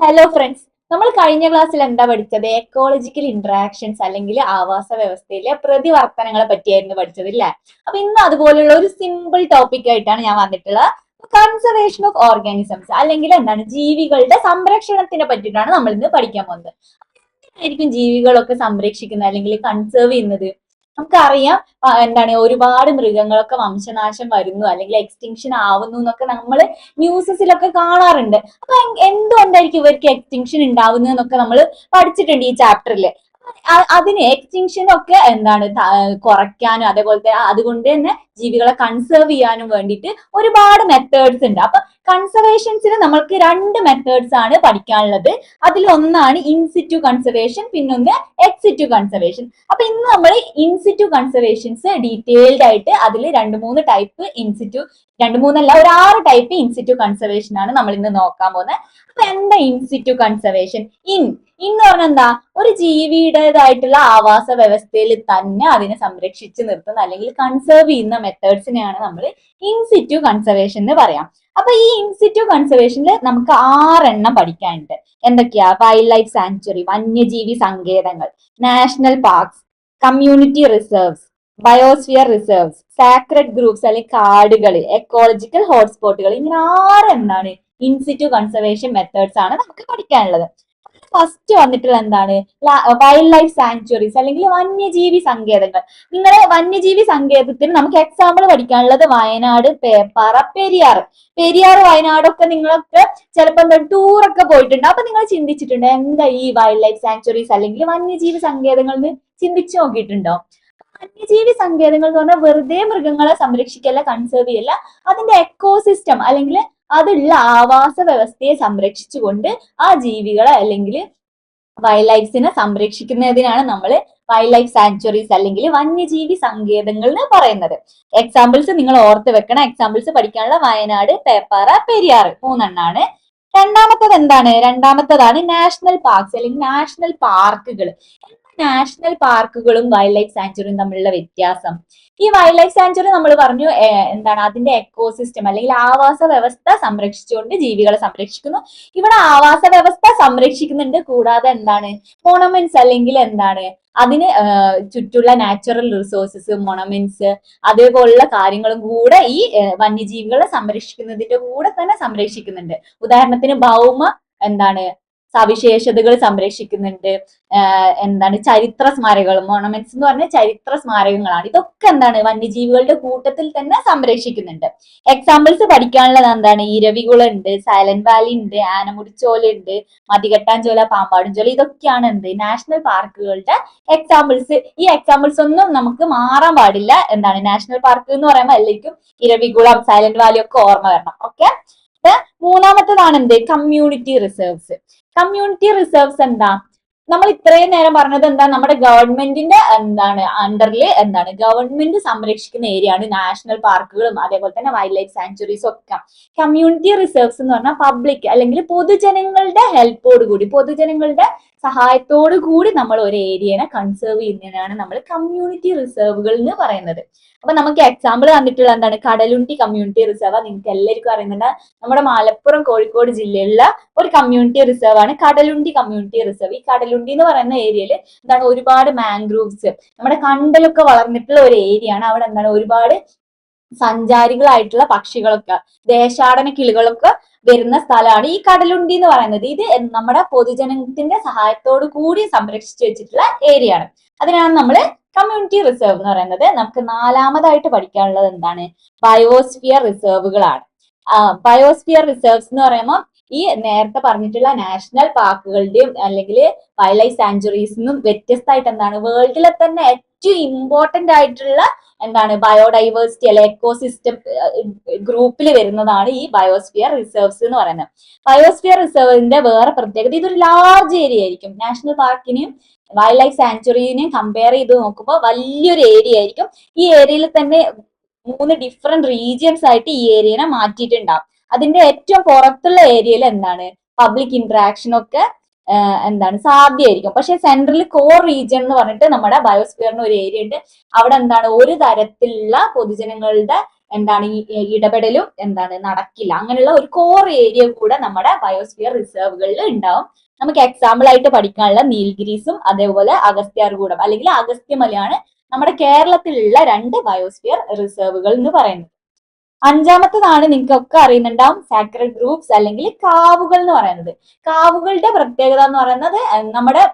Hello friends നമ്മൾ കഴിഞ്ഞ ക്ലാസ്സിൽ എന്താ പഠിച്ചത്? എക്കോളജിക്കൽ ഇന്ററാക്ഷൻസ് അല്ലെങ്കിൽ ആവാസ വ്യവസ്ഥയിലെ പ്രതിവർത്തനങ്ങളെ പറ്റിയായിരുന്നു പഠിച്ചത് ഇല്ലേ അപ്പൊ ഇന്ന് അതുപോലെയുള്ള ഒരു സിമ്പിൾ ടോപ്പിക് ആയിട്ടാണ് ഞാൻ വന്നിട്ടുള്ളത്. കൺസർവേഷൻ ഓഫ് ഓർഗാനിസംസ് അല്ലെങ്കിൽ എന്താണ്? ജീവികളുടെ സംരക്ഷണത്തിനെ പറ്റിയിട്ടാണ് നമ്മൾ ഇന്ന് പഠിക്കാൻ പോകുന്നത്. ആയിരിക്കും ജീവികളൊക്കെ സംരക്ഷിക്കുന്നത് അല്ലെങ്കിൽ കൺസേർവ് ചെയ്യുന്നത്? നമുക്കറിയാം എന്താണ് ഒരുപാട് മൃഗങ്ങളൊക്കെ വംശനാശം വരുന്നു അല്ലെങ്കിൽ എക്സ്റ്റിങ്ഷൻ ആവുന്നു എന്നൊക്കെ നമ്മൾ ന്യൂസസിലൊക്കെ കാണാറുണ്ട്. അപ്പൊ എന്തുകൊണ്ടായിരിക്കും ഇവർക്ക് എക്സ്റ്റിങ്ഷൻ ഉണ്ടാവുന്നത് എന്നൊക്കെ നമ്മൾ പഠിച്ചിട്ടുണ്ട് ഈ ചാപ്റ്ററിൽ അതിന് എക്സ്റ്റിങ്ഷൻ ഒക്കെ എന്താണ് കുറയ്ക്കാനും കുറയ്ക്കാനും അതേപോലത്തെ അതുകൊണ്ട് തന്നെ ജീവികളെ കൺസേർവ് ചെയ്യാനും വേണ്ടിയിട്ട് ഒരുപാട് മെത്തേഡ്സ് ഉണ്ട്. അപ്പൊ കൺസർവേഷൻസിന് നമ്മൾക്ക് രണ്ട് മെത്തേഡ്സ് ആണ് പഠിക്കാനുള്ളത്. അതിൽ ഒന്നാണ് ഇൻസിറ്റു കൺസർവേഷൻ പിന്നൊന്ന് എക്സിറ്റു കൺസർവേഷൻ അപ്പൊ ഇന്ന് നമ്മൾ ഇൻസിറ്റു കൺസർവേഷൻസ് ഡീറ്റെയിൽഡ് ആയിട്ട് അതിൽ രണ്ട് മൂന്ന് ടൈപ്പ് ഇൻസിറ്റു രണ്ട് മൂന്നല്ല ഒരു ആറ് ടൈപ്പ് ഇൻസിറ്റു കൺസർവേഷൻ ആണ് നമ്മൾ ഇന്ന് നോക്കാൻ പോകുന്നത്. അപ്പൊ എന്താ ഇൻസിറ്റു കൺസർവേഷൻ ഇൻ ഇന്ന് പറഞ്ഞാൽ എന്താ? ഒരു ജീവിയുടേതായിട്ടുള്ള ആവാസ വ്യവസ്ഥയിൽ തന്നെ അതിനെ സംരക്ഷിച്ചു നിർത്തുന്ന അല്ലെങ്കിൽ കൺസേർവ് ചെയ്യുന്ന മെത്തേഡ്സിനെയാണ് നമ്മൾ ഇൻസിറ്റു കൺസർവേഷൻ എന്ന് പറയാം. അപ്പൊ ഈ ഇൻസിറ്റു കൺസർവേഷനിൽ നമുക്ക് ആറെണ്ണം പഠിക്കാനുണ്ട്. എന്തൊക്കെയാ? വൈൽഡ് ലൈഫ് സാങ്ച്വറി വന്യജീവി സങ്കേതങ്ങൾ national parks community reserves biosphere reserves sacred groups അല്ലെങ്കിൽ കാടുകൾ എക്കോളജിക്കൽ ഹോട്ട്സ്പോട്ടുകൾ ഇങ്ങനെ ആറെണ്ണാണ് ഇൻസിറ്റു കൺസർവേഷൻ മെത്തേഡ്സ് ആണ് നമുക്ക് പഠിക്കാനുള്ളത്. ഫസ്റ്റ് വന്നിട്ടുള്ള എന്താണ്? വൈൽഡ് ലൈഫ് സാങ്ച്വറീസ് അല്ലെങ്കിൽ വന്യജീവി സങ്കേതങ്ങൾ. നിങ്ങളെ വന്യജീവി സങ്കേതത്തിന് നമുക്ക് എക്സാമ്പിൾ പഠിക്കാനുള്ളത് വയനാട് പേപ്പാറ പെരിയാർ പെരിയാർ വയനാടൊക്കെ നിങ്ങളൊക്കെ ചിലപ്പോൾ എന്താ ടൂറൊക്കെ പോയിട്ടുണ്ട്. അപ്പൊ നിങ്ങൾ ചിന്തിച്ചിട്ടുണ്ട് എന്താ ഈ വൈൽഡ് ലൈഫ് സാങ്ച്വറീസ് അല്ലെങ്കിൽ വന്യജീവി സങ്കേതങ്ങൾ എന്ന് ചിന്തിച്ചു നോക്കിയിട്ടുണ്ടോ? വന്യജീവി സങ്കേതങ്ങൾ എന്ന് പറഞ്ഞാൽ വെറുതെ മൃഗങ്ങളെ സംരക്ഷിക്കല്ല കൺസേർവ് ചെയ്യല്ല. അതിന്റെ എക്കോസിസ്റ്റം അല്ലെങ്കിൽ അതുള്ള ആവാസ വ്യവസ്ഥയെ സംരക്ഷിച്ചുകൊണ്ട് ആ ജീവികളെ അല്ലെങ്കിൽ വൈൽഡ് ലൈഫ്സിനെ സംരക്ഷിക്കുന്നതിനാണ് നമ്മൾ വൈൽഡ് ലൈഫ് സാങ്ച്വറീസ് അല്ലെങ്കിൽ വന്യജീവി സങ്കേതങ്ങൾ എന്ന് പറയുന്നത്. എക്സാമ്പിൾസ് നിങ്ങൾ ഓർത്ത് വെക്കണം. എക്സാമ്പിൾസ് പഠിക്കാനുള്ള വയനാട് പേപ്പാറ പെരിയാർ മൂന്നെണ്ണാണ്. രണ്ടാമത്തത് എന്താണ്? രണ്ടാമത്തതാണ് നാഷണൽ പാർക്സ് അല്ലെങ്കിൽ നാഷണൽ പാർക്കുകൾ നാഷണൽ പാർക്കുകളും വൈൽഡ് ലൈഫ് സാങ്ച്വറിയും തമ്മിലുള്ള വ്യത്യാസം. ഈ വൈൽഡ് ലൈഫ് സാങ്ച്വറി നമ്മൾ പറഞ്ഞു എന്താണ് അതിന്റെ എക്കോസിസ്റ്റം അല്ലെങ്കിൽ ആവാസ വ്യവസ്ഥ സംരക്ഷിച്ചുകൊണ്ട് ജീവികളെ സംരക്ഷിക്കുന്നു. ഇവിടെ ആവാസ വ്യവസ്ഥ സംരക്ഷിക്കുന്നുണ്ട് കൂടാതെ എന്താണ് മോണമെന്റ്സ് അല്ലെങ്കിൽ എന്താണ് അതിന് ചുറ്റുള്ള നാച്ചുറൽ റിസോഴ്സസ് മൊണമെന്റ്സ് അതേപോലുള്ള കാര്യങ്ങളും കൂടെ ഈ വന്യജീവികളെ സംരക്ഷിക്കുന്നതിന്റെ കൂടെ തന്നെ സംരക്ഷിക്കുന്നുണ്ട്. ഉദാഹരണത്തിന് ഭൗമ എന്താണ് സവിശേഷതകൾ സംരക്ഷിക്കുന്നുണ്ട്. എന്താണ് ചരിത്ര സ്മാരകങ്ങൾ മോണമെന്റ്സ് എന്ന് പറഞ്ഞ ചരിത്ര സ്മാരകങ്ങളാണ്. ഇതൊക്കെ എന്താണ് വന്യജീവികളുടെ കൂട്ടത്തിൽ തന്നെ സംരക്ഷിക്കുന്നുണ്ട്. എക്സാമ്പിൾസ് പഠിക്കാനുള്ളത് എന്താണ്? ഇരവികുളം ഉണ്ട് സൈലന്റ് വാലി ഉണ്ട് ആനമുടിച്ചോല ഉണ്ട് മതികെട്ടാഞ്ചോല പാമ്പാടുംചോല ഇതൊക്കെയാണ് എന്ത്? നാഷണൽ പാർക്കുകളുടെ എക്സാമ്പിൾസ് ഈ എക്സാമ്പിൾസ് ഒന്നും നമുക്ക് മാറാൻ പാടില്ല. എന്താണ്? നാഷണൽ പാർക്ക് എന്ന് പറയുമ്പോൾ എല്ലാവർക്കും ഇരവികുളം സൈലന്റ് വാലി ഒക്കെ ഓർമ്മ വരണം. ഓക്കെ മൂന്നാമത്തതാണ് എന്ത്? കമ്മ്യൂണിറ്റി റിസർവ്സ് കമ്മ്യൂണിറ്റി റിസർവ്സ് എന്താ? നമ്മൾ ഇത്രയും നേരം പറഞ്ഞത് എന്താ? നമ്മുടെ ഗവൺമെന്റിന്റെ എന്താണ്? അണ്ടറിൽ എന്താണ്? ഗവൺമെന്റ് സംരക്ഷിക്കുന്ന ഏരിയ ആണ് നാഷണൽ പാർക്കുകളും അതേപോലെ തന്നെ വൈൽഡ് ലൈഫ് സാങ്ച്വറീസും ഒക്കെ. കമ്മ്യൂണിറ്റി റിസർവ്സ് എന്ന് പറഞ്ഞാൽ പബ്ലിക് അല്ലെങ്കിൽ പൊതുജനങ്ങളുടെ ഹെൽപ്പോട് കൂടി പൊതുജനങ്ങളുടെ സഹായത്തോടു കൂടി നമ്മൾ ഒരു ഏരിയനെ കൺസേർവ് ചെയ്യുന്നതിനാണ് നമ്മൾ കമ്മ്യൂണിറ്റി റിസർവുകൾ എന്ന് പറയുന്നത്. അപ്പൊ നമുക്ക് എക്സാമ്പിൾ തന്നിട്ടുള്ള എന്താണ്? കടലുണ്ടി കമ്മ്യൂണിറ്റി റിസർവ് നിങ്ങൾക്ക് എല്ലാവർക്കും അറിയുന്നുണ്ട്. നമ്മുടെ മലപ്പുറം കോഴിക്കോട് ജില്ലയിലുള്ള ഒരു കമ്മ്യൂണിറ്റി റിസർവ് ആണ് കടലുണ്ടി കമ്മ്യൂണിറ്റി റിസർവ്. ഈ കടലുണ്ടി എന്ന് പറയുന്ന ഏരിയയിൽ എന്താണ് ഒരുപാട് മാംഗ്രൂവ്സ് നമ്മുടെ കണ്ടലൊക്കെ വളർന്നിട്ടുള്ള ഒരു ഏരിയ ആണ്. അവിടെ എന്താണ് ഒരുപാട് സഞ്ചാരികളായിട്ടുള്ള പക്ഷികളൊക്കെ ദേശാടന കിളികളൊക്കെ വരുന്ന സ്ഥലമാണ് ഈ കടലുണ്ടി എന്ന് പറയുന്നത്. ഇത് നമ്മുടെ പൊതുജനത്തിന്റെ സഹായത്തോട് കൂടി സംരക്ഷിച്ചു വെച്ചിട്ടുള്ള ഏരിയ ആണ്. അതിനാണ് നമ്മൾ കമ്മ്യൂണിറ്റി റിസർവ് എന്ന് പറയുന്നത്. നമുക്ക് നാലാമതായിട്ട് പഠിക്കാനുള്ളത് എന്താണ്? ബയോസ്ഫിയർ റിസർവുകളാണ് ബയോസ്ഫിയർ റിസർവ്സ് എന്ന് പറയുമ്പോൾ ഈ നേരത്തെ പറഞ്ഞിട്ടുള്ള നാഷണൽ പാർക്കുകളുടെയും അല്ലെങ്കിൽ വൈൽഡ് ലൈഫ് സാഞ്ചുറീസിനും വ്യത്യസ്തമായിട്ട് എന്താണ് വേൾഡിലെ തന്നെ ഏറ്റവും ഇമ്പോർട്ടന്റ് ആയിട്ടുള്ള എന്താണ് ബയോഡൈവേഴ്സിറ്റി അല്ലെ എക്കോസിസ്റ്റം ഗ്രൂപ്പിൽ വരുന്നതാണ് ഈ ബയോസ്ഫിയർ റിസർവ്സ് എന്ന് പറയുന്നത്. ബയോസ്ഫിയർ റിസർവിന്റെ വേറെ പ്രത്യേകത ഇതൊരു ലാർജ് ഏരിയ ആയിരിക്കും. നാഷണൽ പാർക്കിനെയും വൈൽഡ് ലൈഫ് സാഞ്ചുറിനെയും കമ്പയർ ചെയ്ത് നോക്കുമ്പോൾ വലിയൊരു ഏരിയ ആയിരിക്കും. ഈ ഏരിയയിൽ തന്നെ മൂന്ന് ഡിഫറെന്റ് റീജിയൻസ് ആയിട്ട് ഈ ഏരിയനെ മാറ്റിയിട്ടുണ്ടാവും. അതിന്റെ ഏറ്റവും പുറത്തുള്ള ഏരിയയിൽ എന്താണ്? പബ്ലിക് ഇന്ററാക്ഷൻ ഒക്കെ എന്താണ്? സാധ്യമായിരിക്കും. പക്ഷെ സെൻട്രൽ കോർ റീജിയൻ എന്ന് പറഞ്ഞിട്ട് നമ്മുടെ ബയോസ്ഫിയറിന് ഒരു ഏരിയ ഉണ്ട്. അവിടെ എന്താണ്? ഒരു തരത്തിലുള്ള പൊതുജനങ്ങളുടെ എന്താണ് ഈ ഇടപെടലും എന്താണ്? നടക്കില്ല. അങ്ങനെയുള്ള ഒരു കോർ ഏരിയ കൂടെ നമ്മുടെ ബയോസ്ഫിയർ റിസർവുകളിൽ ഉണ്ടാവും. നമുക്ക് എക്സാമ്പിൾ ആയിട്ട് പഠിക്കാനുള്ള നീൽഗിരീസും അതേപോലെ അഗസ്ത്യാർകൂടം അല്ലെങ്കിൽ അഗസ്ത്യമലയാണ് നമ്മുടെ കേരളത്തിലുള്ള രണ്ട് ബയോസ്ഫിയർ റിസർവുകൾ എന്ന് പറയുന്നത്. അഞ്ചാമത്തതാണ് നിങ്ങൾക്കൊക്കെ അറിയുന്നുണ്ടാവും സാക്രഡ് ഗ്രൂപ്പ്സ് അല്ലെങ്കിൽ കാവുകൾ എന്ന് പറയുന്നത്. കാവുകളുടെ പ്രത്യേകത എന്ന് പറയുന്നത് നമ്മുടെ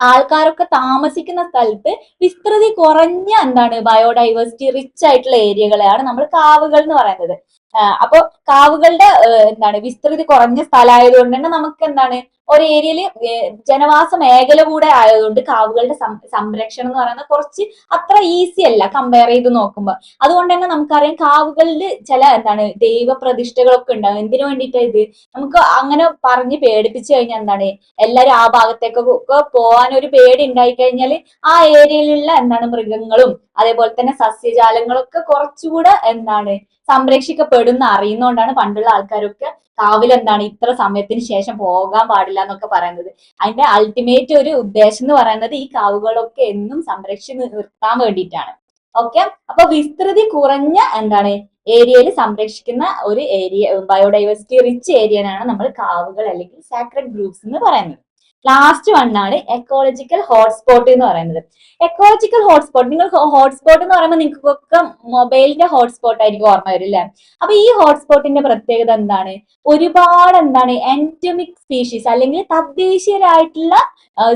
ആൾക്കാരൊക്കെ താമസിക്കുന്ന സ്ഥലത്ത് വിസ്തൃതി കുറഞ്ഞ എന്താണ് ബയോഡൈവേഴ്സിറ്റി റിച്ച് ആയിട്ടുള്ള ഏരിയകളെയാണ് നമ്മൾ കാവുകൾ എന്ന് പറയുന്നത്. അപ്പോൾ അപ്പൊ കാവുകളുടെ എന്താണ് വിസ്തൃതി കുറഞ്ഞ സ്ഥലമായതുകൊണ്ട് തന്നെ നമുക്ക് എന്താണ് ഒരു ഏരിയയിൽ ജനവാസ മേഖല കൂടെ ആയതുകൊണ്ട് കാവുകളുടെ സംരക്ഷണം എന്ന് പറയുന്നത് കുറച്ച് അത്ര ഈസി അല്ല കമ്പയർ ചെയ്ത് നോക്കുമ്പോൾ അതുകൊണ്ട് തന്നെ നമുക്കറിയാം കാവുകളിൽ ചില എന്താണ് ദൈവപ്രതിഷ്ഠകളൊക്കെ ഉണ്ടാവും. എന്തിനു വേണ്ടിയിട്ടാണ് ഇത്? നമുക്ക് അങ്ങനെ പറഞ്ഞ് പേടിപ്പിച്ചു കഴിഞ്ഞാൽ എന്താണ്? എല്ലാവരും ആ ഭാഗത്തേക്കൊക്കെ പോകാൻ ഒരു പേടി ഉണ്ടായി കഴിഞ്ഞാൽ ആ ഏരിയയിലുള്ള എന്താണ് മൃഗങ്ങളും അതേപോലെ തന്നെ സസ്യജാലങ്ങളൊക്കെ കുറച്ചുകൂടെ എന്താണ് സംരക്ഷിക്കപ്പെടുന്ന അറിയുന്നതുകൊണ്ടാണ് പണ്ടുള്ള ആൾക്കാരൊക്കെ കാവിൽ എന്താണ് ഇത്ര സമയത്തിന് ശേഷം പോകാൻ പാടില്ല എന്നൊക്കെ പറയുന്നത്. അതിന്റെ അൾട്ടിമേറ്റ് ഒരു ഉദ്ദേശം എന്ന് പറയുന്നത് ഈ കാവുകളൊക്കെ എന്നും സംരക്ഷിച്ച് നിർത്താൻ വേണ്ടിയിട്ടാണ്. ഓക്കെ അപ്പൊ വിസ്തൃതി കുറഞ്ഞ എന്താണ്? ഏരിയയിൽ സംരക്ഷിക്കുന്ന ഒരു ഏരിയ ബയോഡൈവേഴ്സിറ്റി റിച്ച് ഏരിയനാണ് നമ്മൾ കാവുകൾ അല്ലെങ്കിൽ സാക്രഡ് ഗ്രൂപ്പ്സ് എന്ന് പറയുന്നത്. ലാസ്റ്റ് വൺ ആണ് എക്കോളജിക്കൽ ഹോട്ട്സ്പോട്ട് എന്ന് പറയുന്നത്. എക്കോളജിക്കൽ ഹോട്ട്സ്പോട്ട് നിങ്ങൾ ഹോട്ട്സ്പോട്ട് എന്ന് പറയുമ്പോൾ നിങ്ങൾക്കൊക്കെ മൊബൈലിന്റെ ഹോട്ട്സ്പോട്ട് ആയിരിക്കും ഓർമ്മ വരും അല്ലേ അപ്പൊ ഈ ഹോട്ട്സ്പോട്ടിന്റെ പ്രത്യേകത എന്താണ്? ഒരുപാട് എന്താണ് എന്റമിക് സ്പീഷീസ് അല്ലെങ്കിൽ തദ്ദേശീയരായിട്ടുള്ള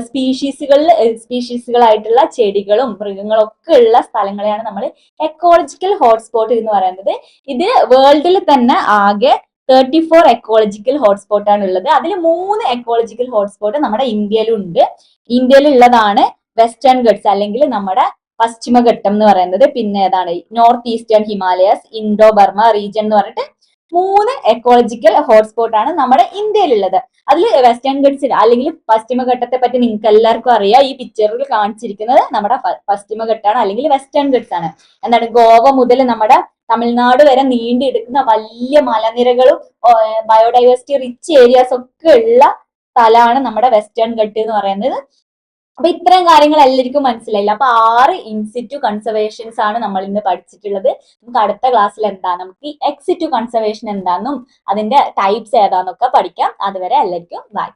സ്പീഷീസുകളിൽ സ്പീഷീസുകളായിട്ടുള്ള ചെടികളും മൃഗങ്ങളും ഒക്കെ ഉള്ള സ്ഥലങ്ങളെയാണ് നമ്മൾ എക്കോളജിക്കൽ ഹോട്ട്സ്പോട്ട് എന്ന് പറയുന്നത്. ഇത് വേൾഡിൽ തന്നെ ആകെ തേർട്ടി ഫോർ എക്കോളജിക്കൽ ഹോട്ട്സ്പോട്ട് ആണ് ഉള്ളത്. അതിൽ മൂന്ന് എക്കോളജിക്കൽ ഹോട്ട്സ്പോട്ട് നമ്മുടെ ഇന്ത്യയിലുണ്ട്. ഇന്ത്യയിലുള്ളതാണ് വെസ്റ്റേൺ ഘട്ട്സ് അല്ലെങ്കിൽ നമ്മുടെ പശ്ചിമഘട്ടം എന്ന് പറയുന്നത്. പിന്നെ ഏതാണ്? North eastern Himalayas Indo Burma region എന്ന് പറഞ്ഞിട്ട് മൂന്ന് എക്കോളജിക്കൽ ഹോട്ട്സ്പോട്ട് ആണ് നമ്മുടെ ഇന്ത്യയിലുള്ളത്. അതിൽ വെസ്റ്റേൺ ഗഡ്സിൽ അല്ലെങ്കിൽ പശ്ചിമഘട്ടത്തെ പറ്റി നിങ്ങൾക്ക് എല്ലാവർക്കും അറിയാം. ഈ പിക്ചറിൽ കാണിച്ചിരിക്കുന്നത് നമ്മുടെ പശ്ചിമഘട്ടാണ് അല്ലെങ്കിൽ വെസ്റ്റേൺ ഗഡ്സ് ആണ്. എന്താണ് ഗോവ മുതൽ നമ്മുടെ തമിഴ്നാട് വരെ നീണ്ടിയെടുക്കുന്ന വലിയ മലനിരകളും ബയോഡൈവേഴ്സിറ്റി റിച്ച് ഏരിയാസ് ഒക്കെ ഉള്ള സ്ഥലമാണ് നമ്മുടെ വെസ്റ്റേൺ ഗട്ട് എന്ന് പറയുന്നത്. അപ്പൊ ഇത്രയും കാര്യങ്ങൾ എല്ലാവർക്കും മനസ്സിലായില്ല. അപ്പൊ ആറ് ഇൻസിറ്റു കൺസർവേഷൻസ് ആണ് നമ്മൾ ഇന്ന് പഠിച്ചിട്ടുള്ളത്. നമുക്ക് അടുത്ത ക്ലാസ്സിൽ എന്താ നമുക്ക് എക്സിറ്റു കൺസർവേഷൻ എന്താണെന്നും അതിന്റെ ടൈപ്സ് ഏതാന്നൊക്കെ പഠിക്കാം. അതുവരെ എല്ലാവർക്കും ബൈ.